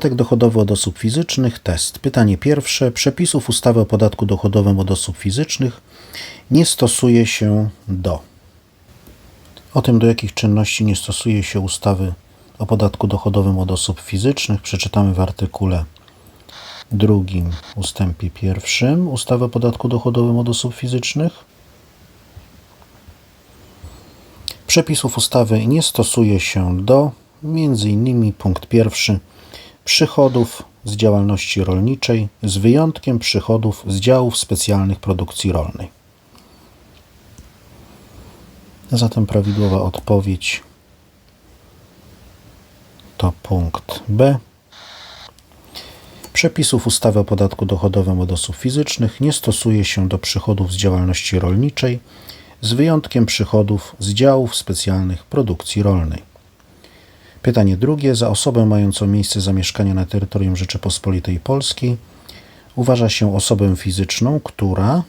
Podatek dochodowy od osób fizycznych, test. Pytanie pierwsze. Przepisów ustawy o podatku dochodowym od osób fizycznych nie stosuje się do. O tym, do jakich czynności nie stosuje się ustawy o podatku dochodowym od osób fizycznych, przeczytamy w artykule drugim, ustępie pierwszym ustawy o podatku dochodowym od osób fizycznych. Przepisów ustawy nie stosuje się do między innymi punkt pierwszy przychodów z działalności rolniczej z wyjątkiem przychodów z działów specjalnych produkcji rolnej. Zatem prawidłowa odpowiedź to punkt B. Przepisów ustawy o podatku dochodowym od osób fizycznych nie stosuje się do przychodów z działalności rolniczej z wyjątkiem przychodów z działów specjalnych produkcji rolnej. Pytanie drugie. Za osobę mającą miejsce zamieszkania na terytorium Rzeczypospolitej Polskiej uważa się osobę fizyczną, która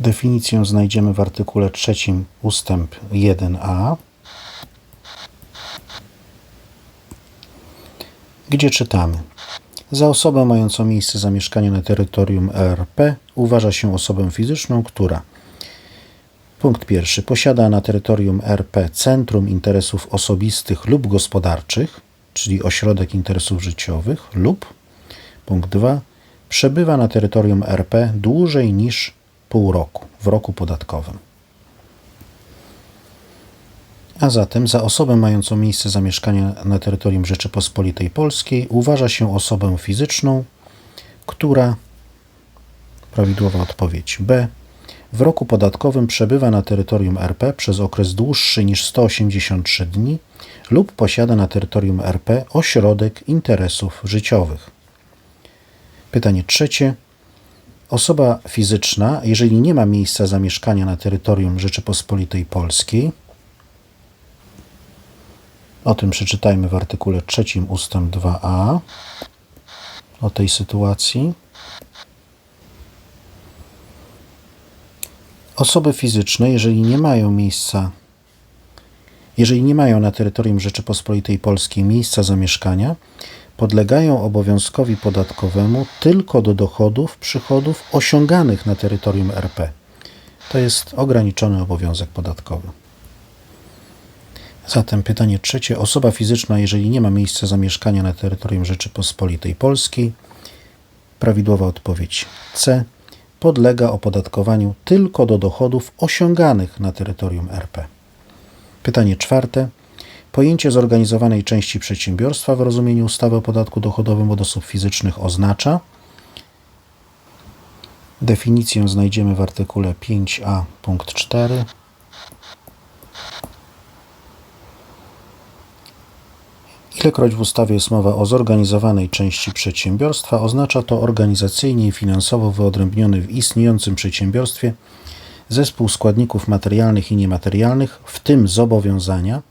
definicję znajdziemy w artykule trzecim ustęp 1a, gdzie czytamy za osobę mającą miejsce zamieszkania na terytorium RP uważa się osobę fizyczną, która Punkt pierwszy. Posiada na terytorium RP Centrum Interesów Osobistych lub Gospodarczych, czyli ośrodek interesów życiowych, lub punkt dwa. Przebywa na terytorium RP dłużej niż pół roku, w roku podatkowym. A zatem za osobę mającą miejsce zamieszkania na terytorium Rzeczypospolitej Polskiej uważa się osobę fizyczną, która prawidłowa odpowiedź B w roku podatkowym przebywa na terytorium RP przez okres dłuższy niż 183 dni lub posiada na terytorium RP ośrodek interesów życiowych. Pytanie trzecie. Osoba fizyczna, jeżeli nie ma miejsca zamieszkania na terytorium Rzeczypospolitej Polskiej, o tym przeczytajmy w artykule 3 ustęp 2a, o tej sytuacji. Osoby fizyczne, jeżeli nie mają miejsca, jeżeli nie mają na terytorium Rzeczypospolitej Polskiej miejsca zamieszkania, podlegają obowiązkowi podatkowemu tylko do dochodów, przychodów osiąganych na terytorium RP. To jest ograniczony obowiązek podatkowy. Zatem pytanie trzecie. Osoba fizyczna, jeżeli nie ma miejsca zamieszkania na terytorium Rzeczypospolitej Polskiej, prawidłowa odpowiedź C podlega opodatkowaniu tylko do dochodów osiąganych na terytorium RP. Pytanie czwarte. Pojęcie zorganizowanej części przedsiębiorstwa w rozumieniu ustawy o podatku dochodowym od osób fizycznych oznacza Definicję znajdziemy w artykule 5a punkt 4. Ilekroć w ustawie jest mowa o zorganizowanej części przedsiębiorstwa, oznacza to organizacyjnie i finansowo wyodrębniony w istniejącym przedsiębiorstwie zespół składników materialnych i niematerialnych, w tym zobowiązania,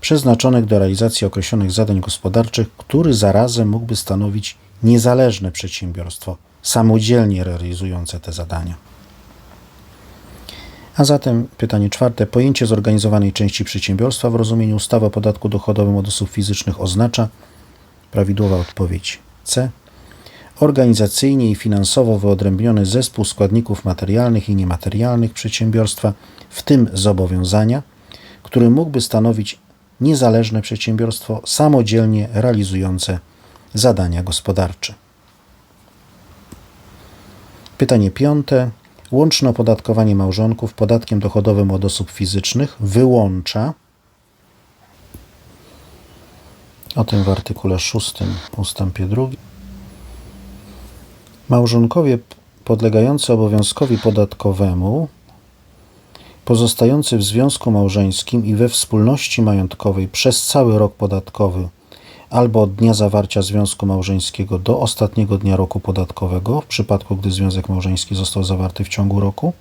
przeznaczonych do realizacji określonych zadań gospodarczych, który zarazem mógłby stanowić niezależne przedsiębiorstwo, samodzielnie realizujące te zadania. A zatem pytanie czwarte. Pojęcie zorganizowanej części przedsiębiorstwa w rozumieniu ustawy o podatku dochodowym od osób fizycznych oznacza prawidłowa odpowiedź C. Organizacyjnie i finansowo wyodrębniony zespół składników materialnych i niematerialnych przedsiębiorstwa, w tym zobowiązania, który mógłby stanowić niezależne przedsiębiorstwo samodzielnie realizujące zadania gospodarcze. Pytanie piąte. Łączne opodatkowanie małżonków podatkiem dochodowym od osób fizycznych wyłącza o tym w artykule 6 ustępie 2 małżonkowie podlegający obowiązkowi podatkowemu pozostający w związku małżeńskim i we wspólności majątkowej przez cały rok podatkowy albo od dnia zawarcia związku małżeńskiego do ostatniego dnia roku podatkowego, w przypadku gdy związek małżeński został zawarty w ciągu roku,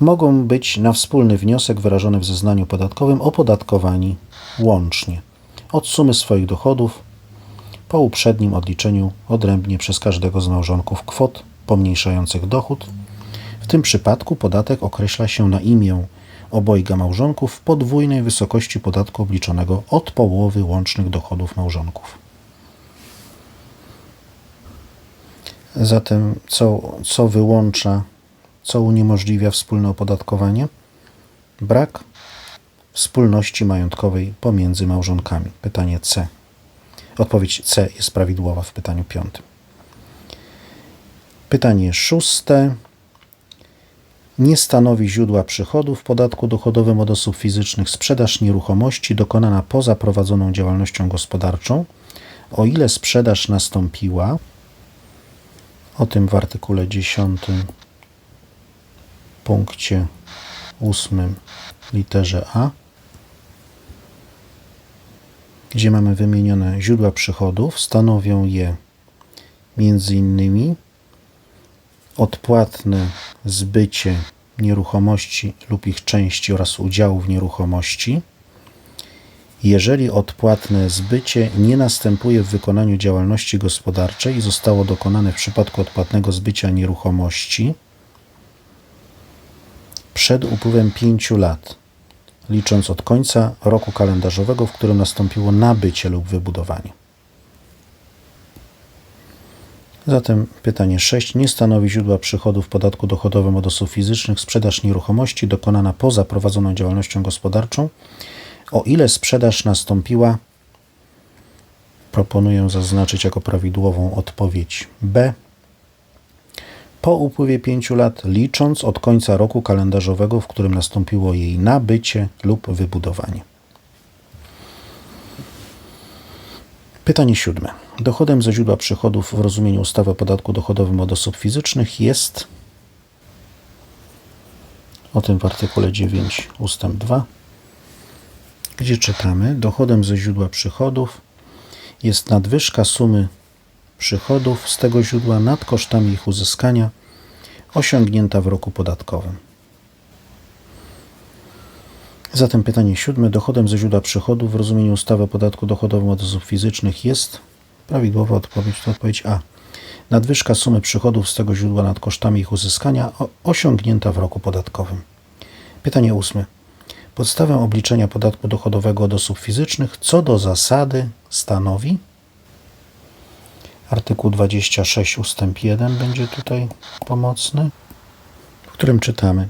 mogą być na wspólny wniosek wyrażony w zeznaniu podatkowym opodatkowani łącznie od sumy swoich dochodów po uprzednim odliczeniu odrębnie przez każdego z małżonków kwot pomniejszających dochód. W tym przypadku podatek określa się na imię obojga małżonków w podwójnej wysokości podatku obliczonego od połowy łącznych dochodów małżonków. Zatem co, co wyłącza, co uniemożliwia wspólne opodatkowanie? Brak wspólności majątkowej pomiędzy małżonkami. Pytanie C. Odpowiedź C jest prawidłowa w pytaniu piątym. Pytanie szóste. Nie stanowi źródła przychodów w podatku dochodowym od osób fizycznych. Sprzedaż nieruchomości dokonana poza prowadzoną działalnością gospodarczą, o ile sprzedaż nastąpiła, o tym w artykule 10, punkcie 8, literze A, gdzie mamy wymienione źródła przychodów, stanowią je między innymi odpłatne zbycie nieruchomości lub ich części oraz udziału w nieruchomości, jeżeli odpłatne zbycie nie następuje w wykonaniu działalności gospodarczej i zostało dokonane w przypadku odpłatnego zbycia nieruchomości przed upływem 5 lat, licząc od końca roku kalendarzowego, w którym nastąpiło nabycie lub wybudowanie. Zatem pytanie 6. Nie stanowi źródła przychodów w podatku dochodowym od osób fizycznych sprzedaż nieruchomości dokonana poza prowadzoną działalnością gospodarczą, o ile sprzedaż nastąpiła, proponuję zaznaczyć jako prawidłową odpowiedź B. Po upływie 5 lat, licząc od końca roku kalendarzowego, w którym nastąpiło jej nabycie lub wybudowanie. Pytanie siódme. Dochodem ze źródła przychodów w rozumieniu ustawy o podatku dochodowym od osób fizycznych jest o tym w artykule 9 ustęp 2, gdzie czytamy dochodem ze źródła przychodów jest nadwyżka sumy przychodów z tego źródła nad kosztami ich uzyskania osiągnięta w roku podatkowym. Zatem pytanie siódme. Dochodem ze źródła przychodów w rozumieniu ustawy o podatku dochodowym od osób fizycznych jest prawidłowa odpowiedź to odpowiedź A. Nadwyżka sumy przychodów z tego źródła nad kosztami ich uzyskania osiągnięta w roku podatkowym. Pytanie ósme. Podstawę obliczenia podatku dochodowego od osób fizycznych co do zasady stanowi artykuł 26 ustęp 1 będzie tutaj pomocny, w którym czytamy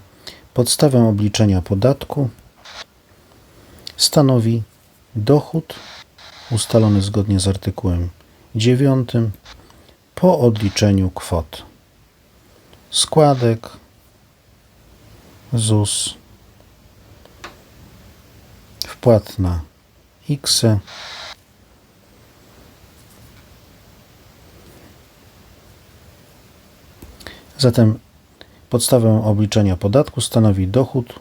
podstawę obliczenia podatku stanowi dochód ustalony zgodnie z artykułem 9 po odliczeniu kwot składek ZUS wpłat na X Zatem podstawę obliczenia podatku stanowi dochód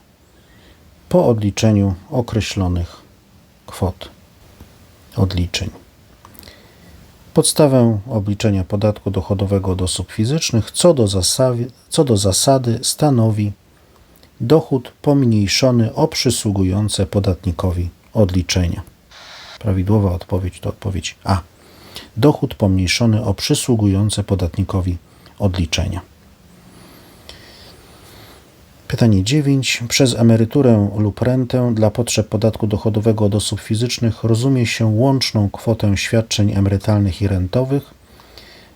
po odliczeniu określonych kwot odliczeń. Podstawę obliczenia podatku dochodowego od osób fizycznych co do, zasady, co do zasady stanowi dochód pomniejszony o przysługujące podatnikowi odliczenia. Prawidłowa odpowiedź to odpowiedź A. Dochód pomniejszony o przysługujące podatnikowi odliczenia. Pytanie 9. Przez emeryturę lub rentę dla potrzeb podatku dochodowego od osób fizycznych rozumie się łączną kwotę świadczeń emerytalnych i rentowych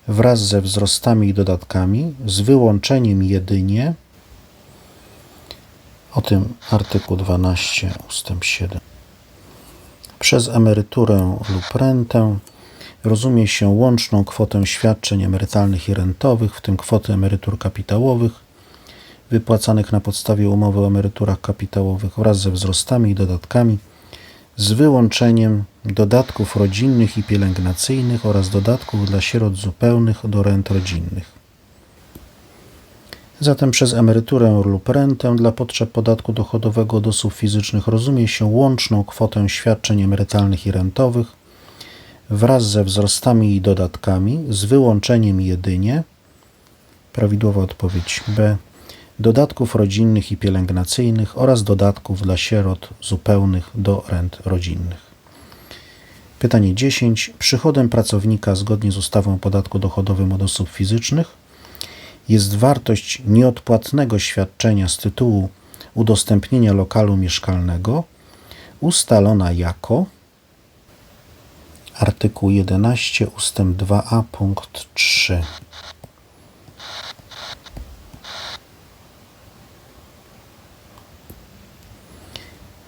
wraz ze wzrostami i dodatkami, z wyłączeniem jedynie o tym artykuł 12 ustęp 7. Przez emeryturę lub rentę rozumie się łączną kwotę świadczeń emerytalnych i rentowych, w tym kwoty emerytur kapitałowych wypłacanych na podstawie umowy o emeryturach kapitałowych wraz ze wzrostami i dodatkami, z wyłączeniem dodatków rodzinnych i pielęgnacyjnych oraz dodatków dla sierot zupełnych do rent rodzinnych. Zatem przez emeryturę lub rentę dla potrzeb podatku dochodowego od osób fizycznych rozumie się łączną kwotę świadczeń emerytalnych i rentowych wraz ze wzrostami i dodatkami, z wyłączeniem jedynie prawidłowa odpowiedź B dodatków rodzinnych i pielęgnacyjnych oraz dodatków dla sierot zupełnych do rent rodzinnych. Pytanie 10. Przychodem pracownika zgodnie z ustawą o podatku dochodowym od osób fizycznych jest wartość nieodpłatnego świadczenia z tytułu udostępnienia lokalu mieszkalnego ustalona jako artykuł 11 ustęp 2a punkt 3.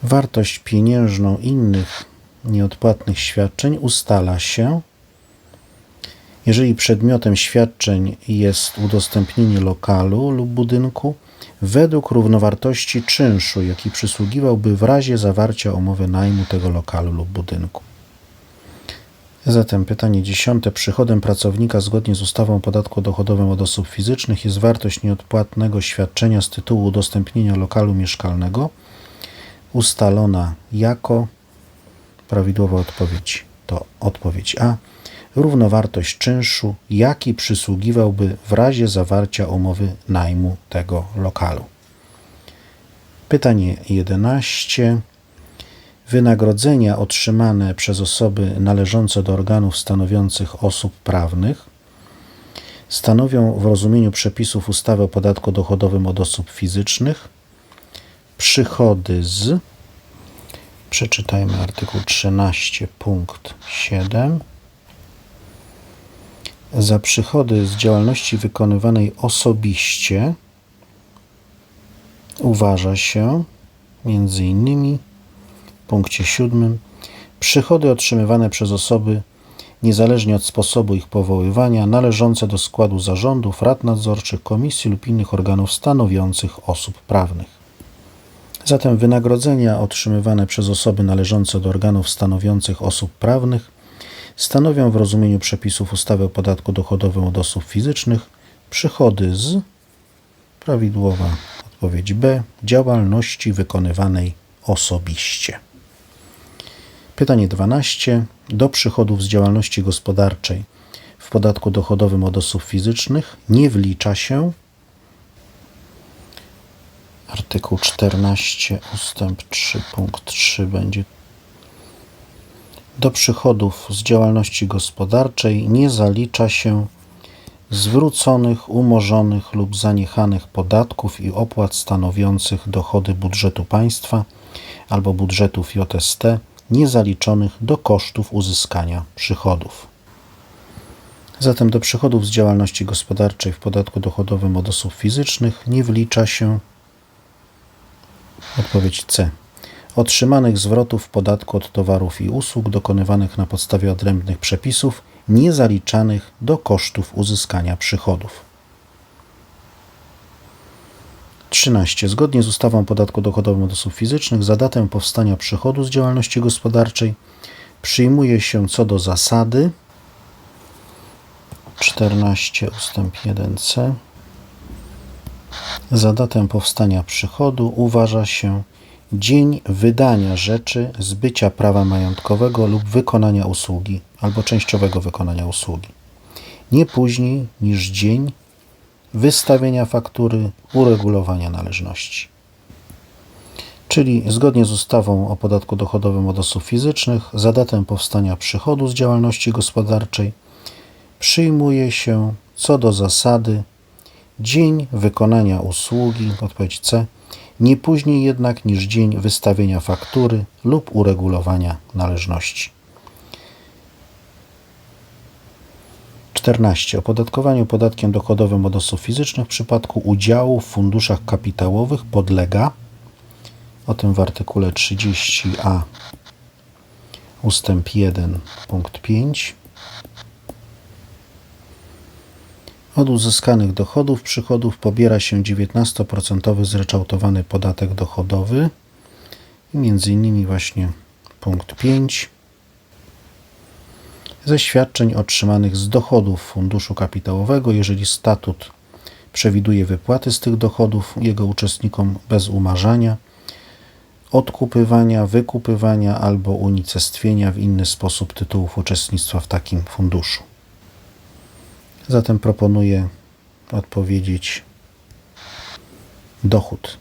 Wartość pieniężną innych nieodpłatnych świadczeń ustala się, jeżeli przedmiotem świadczeń jest udostępnienie lokalu lub budynku, według równowartości czynszu, jaki przysługiwałby w razie zawarcia umowy najmu tego lokalu lub budynku. Zatem pytanie dziesiąte. Przychodem pracownika zgodnie z ustawą o podatku dochodowym od osób fizycznych jest wartość nieodpłatnego świadczenia z tytułu udostępnienia lokalu mieszkalnego ustalona jako prawidłowa odpowiedź to odpowiedź A. Równowartość czynszu, jaki przysługiwałby w razie zawarcia umowy najmu tego lokalu. Pytanie 11. Wynagrodzenia otrzymane przez osoby należące do organów stanowiących osób prawnych stanowią w rozumieniu przepisów ustawy o podatku dochodowym od osób fizycznych przychody z Przeczytajmy artykuł 13 punkt 7. Za przychody z działalności wykonywanej osobiście uważa się między innymi w punkcie 7 przychody otrzymywane przez osoby niezależnie od sposobu ich powoływania, należące do składu zarządów, rad nadzorczych, komisji lub innych organów stanowiących osób prawnych. Zatem wynagrodzenia otrzymywane przez osoby należące do organów stanowiących osób prawnych stanowią w rozumieniu przepisów ustawy o podatku dochodowym od osób fizycznych przychody z prawidłowa odpowiedź B działalności wykonywanej osobiście. Pytanie 12. Do przychodów z działalności gospodarczej w podatku dochodowym od osób fizycznych nie wlicza się artykuł 14 ustęp 3 punkt 3 będzie do przychodów z działalności gospodarczej nie zalicza się zwróconych, umorzonych lub zaniechanych podatków i opłat stanowiących dochody budżetu państwa albo budżetów JST niezaliczonych do kosztów uzyskania przychodów. Zatem do przychodów z działalności gospodarczej w podatku dochodowym od osób fizycznych nie wlicza się Odpowiedź C. Otrzymanych zwrotów podatku od towarów i usług dokonywanych na podstawie odrębnych przepisów, niezaliczanych do kosztów uzyskania przychodów. 13. Zgodnie z ustawą o podatku dochodowym od osób fizycznych za datę powstania przychodu z działalności gospodarczej przyjmuje się co do zasady 14 ustęp 1c za datę powstania przychodu uważa się dzień wydania rzeczy, zbycia prawa majątkowego lub wykonania usługi albo częściowego wykonania usługi. Nie później niż dzień wystawienia faktury, uregulowania należności. Czyli zgodnie z ustawą o podatku dochodowym od osób fizycznych, za datę powstania przychodu z działalności gospodarczej przyjmuje się co do zasady Dzień wykonania usługi, odpowiedź C, nie później jednak niż dzień wystawienia faktury lub uregulowania należności. 14. Opodatkowaniu podatkiem dochodowym od osób fizycznych w przypadku udziału w funduszach kapitałowych podlega, o tym w artykule 30a ustęp 1 punkt 5 Od uzyskanych dochodów, przychodów pobiera się 19% zryczałtowany podatek dochodowy. I między innymi właśnie punkt 5. Ze świadczeń otrzymanych z dochodów funduszu kapitałowego, jeżeli statut przewiduje wypłaty z tych dochodów jego uczestnikom bez umarzania, odkupywania, wykupywania albo unicestwienia w inny sposób tytułów uczestnictwa w takim funduszu. Zatem proponuję odpowiedzieć dochód.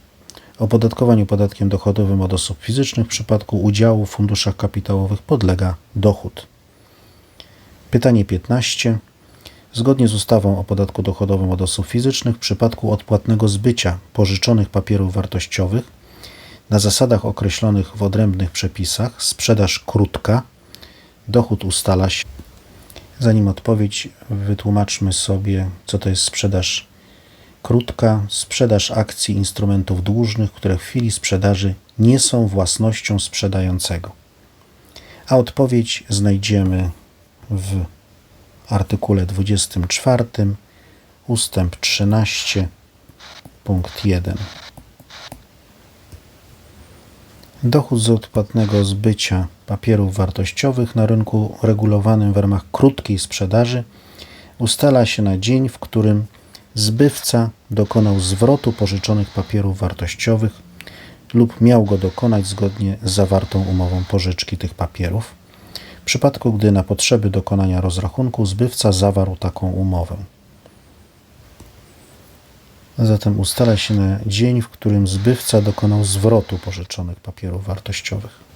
Opodatkowaniu podatkiem dochodowym od osób fizycznych w przypadku udziału w funduszach kapitałowych podlega dochód. Pytanie 15. Zgodnie z ustawą o podatku dochodowym od osób fizycznych, w przypadku odpłatnego zbycia pożyczonych papierów wartościowych na zasadach określonych w odrębnych przepisach, sprzedaż krótka, dochód ustala się. Zanim odpowiedź, wytłumaczmy sobie, co to jest sprzedaż krótka. Sprzedaż akcji instrumentów dłużnych, które w chwili sprzedaży nie są własnością sprzedającego. A odpowiedź znajdziemy w artykule 24, ustęp 13, punkt 1. Dochód z odpłatnego zbycia papierów wartościowych na rynku regulowanym w ramach krótkiej sprzedaży ustala się na dzień, w którym zbywca dokonał zwrotu pożyczonych papierów wartościowych lub miał go dokonać zgodnie z zawartą umową pożyczki tych papierów, w przypadku gdy na potrzeby dokonania rozrachunku zbywca zawarł taką umowę. Zatem ustala się na dzień, w którym zbywca dokonał zwrotu pożyczonych papierów wartościowych.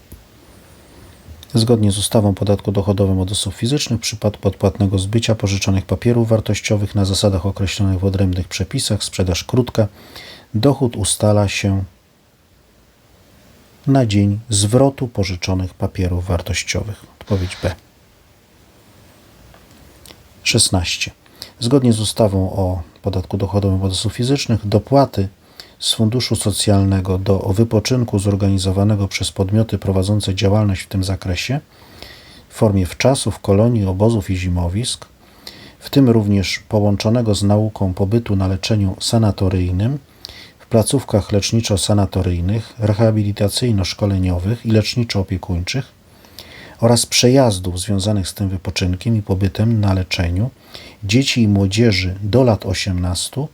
Zgodnie z ustawą o podatku dochodowym od osób fizycznych, w przypadku odpłatnego zbycia pożyczonych papierów wartościowych na zasadach określonych w odrębnych przepisach, sprzedaż krótka, dochód ustala się na dzień zwrotu pożyczonych papierów wartościowych. Odpowiedź B. 16. Zgodnie z ustawą o podatku dochodowym od osób fizycznych, dopłaty z Funduszu Socjalnego do wypoczynku zorganizowanego przez podmioty prowadzące działalność w tym zakresie w formie wczasów, kolonii, obozów i zimowisk, w tym również połączonego z nauką pobytu na leczeniu sanatoryjnym w placówkach leczniczo-sanatoryjnych, rehabilitacyjno-szkoleniowych i leczniczo-opiekuńczych oraz przejazdów związanych z tym wypoczynkiem i pobytem na leczeniu dzieci i młodzieży do lat 18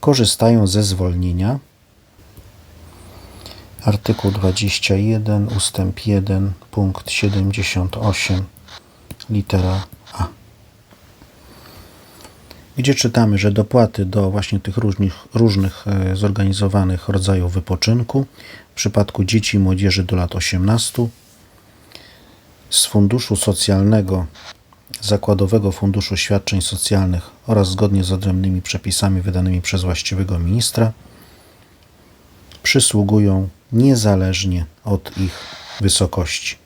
korzystają ze zwolnienia. Artykuł 21 ustęp 1 punkt 78 litera A. Gdzie czytamy, że dopłaty do właśnie tych różnych, różnych e, zorganizowanych rodzajów wypoczynku w przypadku dzieci i młodzieży do lat 18 z Funduszu Socjalnego Zakładowego Funduszu Świadczeń Socjalnych oraz zgodnie z odrębnymi przepisami wydanymi przez właściwego ministra przysługują niezależnie od ich wysokości.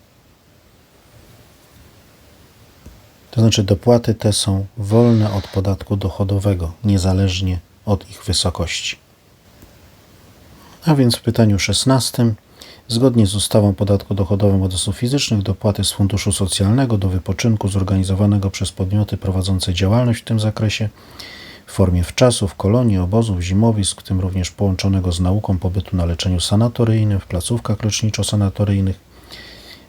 To znaczy dopłaty te są wolne od podatku dochodowego, niezależnie od ich wysokości. A więc w pytaniu 16 Zgodnie z ustawą o podatku dochodowym od osób fizycznych dopłaty z Funduszu Socjalnego do wypoczynku zorganizowanego przez podmioty prowadzące działalność w tym zakresie w formie wczasów, kolonii, obozów, zimowisk, w tym również połączonego z nauką pobytu na leczeniu sanatoryjnym w placówkach leczniczo-sanatoryjnych,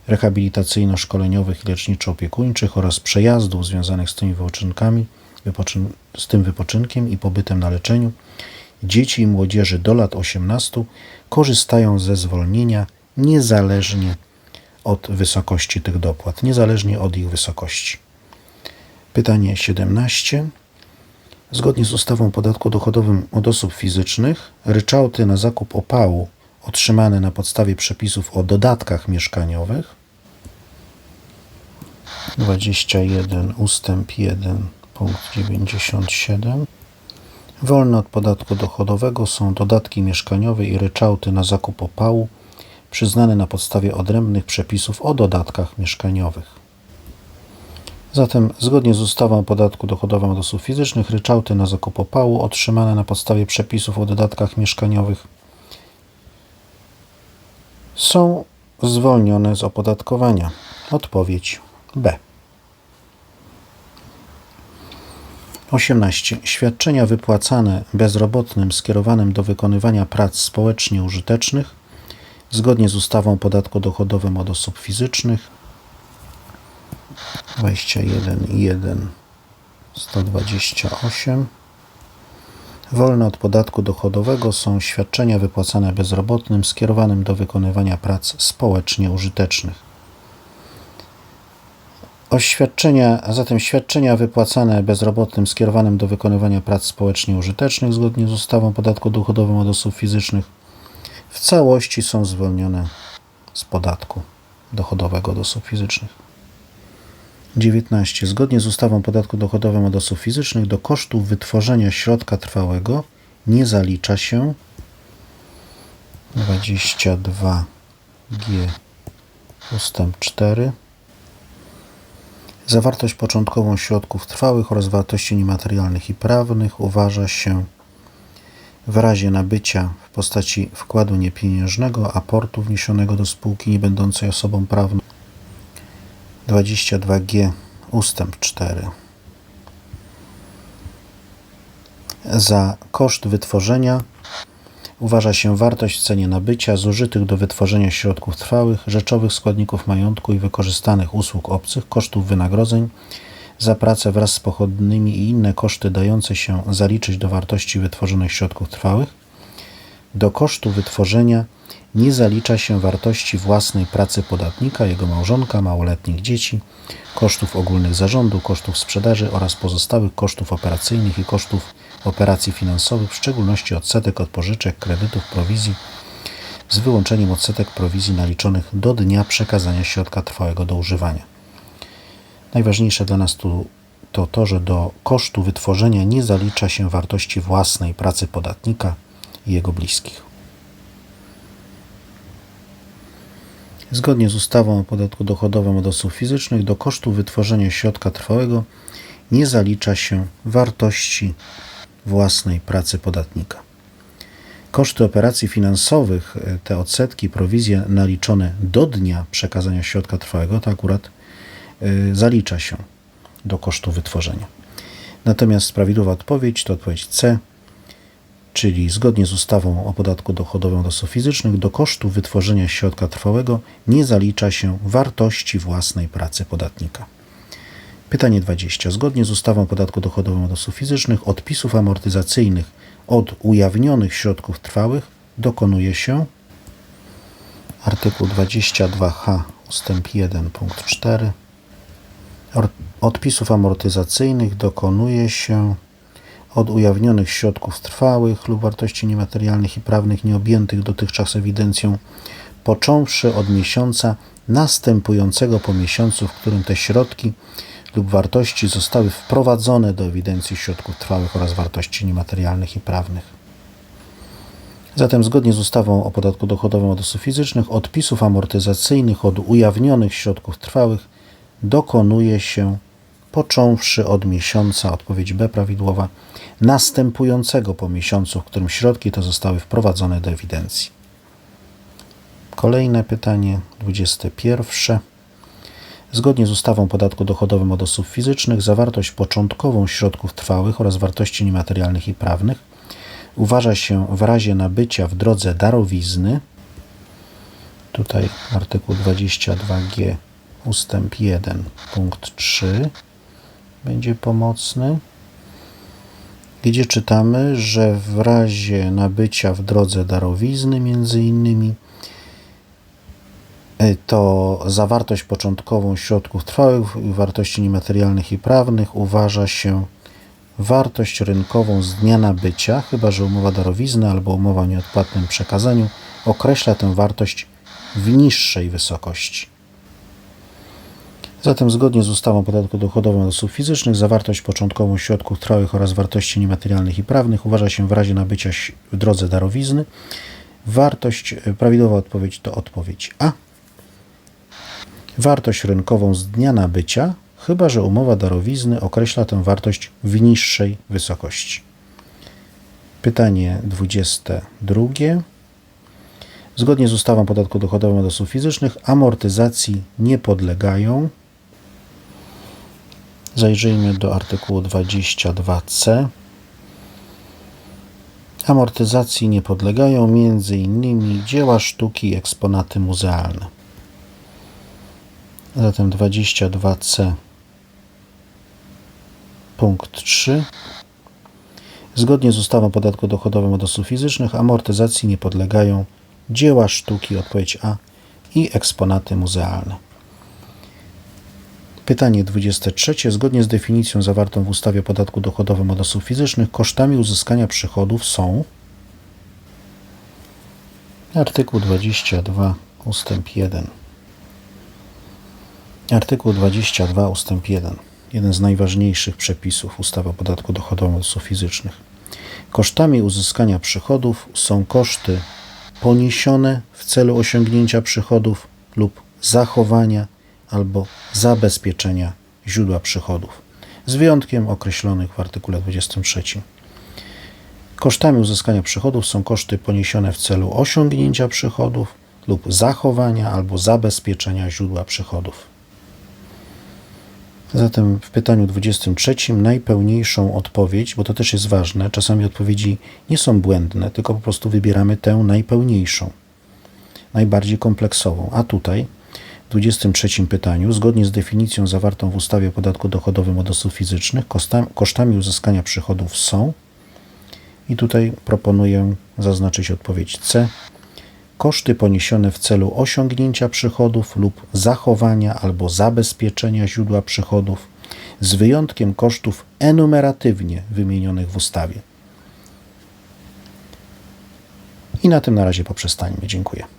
rehabilitacyjno-szkoleniowych i leczniczo-opiekuńczych oraz przejazdów związanych z tymi wypoczynkami, wypoczyn z tym wypoczynkiem i pobytem na leczeniu dzieci i młodzieży do lat 18 korzystają ze zwolnienia niezależnie od wysokości tych dopłat, niezależnie od ich wysokości. Pytanie 17. Zgodnie z ustawą o podatku dochodowym od osób fizycznych, ryczałty na zakup opału otrzymane na podstawie przepisów o dodatkach mieszkaniowych 21 ustęp 1 punkt 97 Wolne od podatku dochodowego są dodatki mieszkaniowe i ryczałty na zakup opału przyznane na podstawie odrębnych przepisów o dodatkach mieszkaniowych. Zatem, zgodnie z ustawą o podatku dochodowym od osób fizycznych, ryczałty na zakup opału otrzymane na podstawie przepisów o dodatkach mieszkaniowych są zwolnione z opodatkowania. Odpowiedź B. 18. Świadczenia wypłacane bezrobotnym skierowanym do wykonywania prac społecznie użytecznych zgodnie z ustawą o podatku dochodowym od osób fizycznych 21.1 128 Wolne od podatku dochodowego są świadczenia wypłacane bezrobotnym skierowanym do wykonywania prac społecznie użytecznych. Oświadczenia, zatem świadczenia wypłacane bezrobotnym skierowanym do wykonywania prac społecznie użytecznych zgodnie z ustawą podatku dochodowym od osób fizycznych w całości są zwolnione z podatku dochodowego od osób fizycznych. 19. Zgodnie z ustawą podatku dochodowym od osób fizycznych do kosztów wytworzenia środka trwałego nie zalicza się 22g ustęp 4 zawartość początkową środków trwałych oraz wartości niematerialnych i prawnych uważa się w razie nabycia w postaci wkładu niepieniężnego, aportu wniesionego do spółki nie będącej osobą prawną. 22g ustęp 4 za koszt wytworzenia uważa się wartość w cenie nabycia zużytych do wytworzenia środków trwałych, rzeczowych składników majątku i wykorzystanych usług obcych, kosztów wynagrodzeń za pracę wraz z pochodnymi i inne koszty dające się zaliczyć do wartości wytworzonych środków trwałych. Do kosztu wytworzenia nie zalicza się wartości własnej pracy podatnika, jego małżonka, małoletnich dzieci, kosztów ogólnych zarządu, kosztów sprzedaży oraz pozostałych kosztów operacyjnych i kosztów operacji finansowych, w szczególności odsetek od pożyczek, kredytów, prowizji, z wyłączeniem odsetek prowizji naliczonych do dnia przekazania środka trwałego do używania. Najważniejsze dla nas tu to to, że do kosztu wytworzenia nie zalicza się wartości własnej pracy podatnika i jego bliskich. Zgodnie z ustawą o podatku dochodowym od osób fizycznych do kosztu wytworzenia środka trwałego nie zalicza się wartości własnej pracy podatnika. Koszty operacji finansowych, e, te odsetki, prowizje naliczone do dnia przekazania środka trwałego, to akurat y, zalicza się do kosztu wytworzenia. Natomiast prawidłowa odpowiedź to odpowiedź C, czyli zgodnie z ustawą o podatku dochodowym od osób fizycznych do kosztu wytworzenia środka trwałego nie zalicza się wartości własnej pracy podatnika. Pytanie 20. Zgodnie z ustawą o podatku dochodowym od osób fizycznych odpisów amortyzacyjnych od ujawnionych środków trwałych dokonuje się artykuł 22h ustęp 1 punkt 4 odpisów amortyzacyjnych dokonuje się od ujawnionych środków trwałych lub wartości niematerialnych i prawnych nieobjętych dotychczas ewidencją, począwszy od miesiąca następującego po miesiącu, w którym te środki lub wartości zostały wprowadzone do ewidencji środków trwałych oraz wartości niematerialnych i prawnych. Zatem zgodnie z ustawą o podatku dochodowym od osób fizycznych odpisów amortyzacyjnych od ujawnionych środków trwałych dokonuje się począwszy od miesiąca, odpowiedź B prawidłowa, następującego po miesiącu, w którym środki te zostały wprowadzone do ewidencji. Kolejne pytanie, 21. Zgodnie z ustawą o podatku dochodowym od osób fizycznych, zawartość początkową środków trwałych oraz wartości niematerialnych i prawnych uważa się w razie nabycia w drodze darowizny. Tutaj artykuł 22g ustęp 1 punkt 3 będzie pomocny, gdzie czytamy, że w razie nabycia w drodze darowizny między innymi to zawartość początkową środków trwałych i wartości niematerialnych i prawnych uważa się wartość rynkową z dnia nabycia, chyba że umowa darowizny albo umowa o nieodpłatnym przekazaniu określa tę wartość w niższej wysokości. Zatem zgodnie z ustawą podatku dochodowym od osób fizycznych zawartość początkową środków trwałych oraz wartości niematerialnych i prawnych uważa się w razie nabycia w drodze darowizny. Wartość, e, prawidłowa odpowiedź to odpowiedź A. Wartość rynkową z dnia nabycia, chyba że umowa darowizny określa tę wartość w niższej wysokości. Pytanie 22. Zgodnie z ustawą podatku dochodowym od osób fizycznych amortyzacji nie podlegają Zajrzyjmy do artykułu 22c. Amortyzacji nie podlegają m.in. dzieła sztuki i eksponaty muzealne. Zatem 22c punkt 3. Zgodnie z ustawą o podatku dochodowym od osób fizycznych amortyzacji nie podlegają dzieła sztuki, odpowiedź A, i eksponaty muzealne. Pytanie 23. Zgodnie z definicją zawartą w ustawie o podatku dochodowym od osób fizycznych, kosztami uzyskania przychodów są artykuł 22 ustęp 1. Artykuł 22 ustęp 1. Jeden z najważniejszych przepisów ustawy o podatku dochodowym od osób fizycznych. Kosztami uzyskania przychodów są koszty poniesione w celu osiągnięcia przychodów lub zachowania albo zabezpieczenia źródła przychodów, z wyjątkiem określonych w artykule 23. Kosztami uzyskania przychodów są koszty poniesione w celu osiągnięcia przychodów lub zachowania albo zabezpieczenia źródła przychodów. Zatem w pytaniu 23 najpełniejszą odpowiedź, bo to też jest ważne, czasami odpowiedzi nie są błędne, tylko po prostu wybieramy tę najpełniejszą, najbardziej kompleksową. A tutaj w 23 pytaniu, zgodnie z definicją zawartą w ustawie o podatku dochodowym od osób fizycznych, koszta- kosztami uzyskania przychodów są i tutaj proponuję zaznaczyć odpowiedź C. Koszty poniesione w celu osiągnięcia przychodów lub zachowania albo zabezpieczenia źródła przychodów, z wyjątkiem kosztów enumeratywnie wymienionych w ustawie. I na tym na razie poprzestańmy. Dziękuję.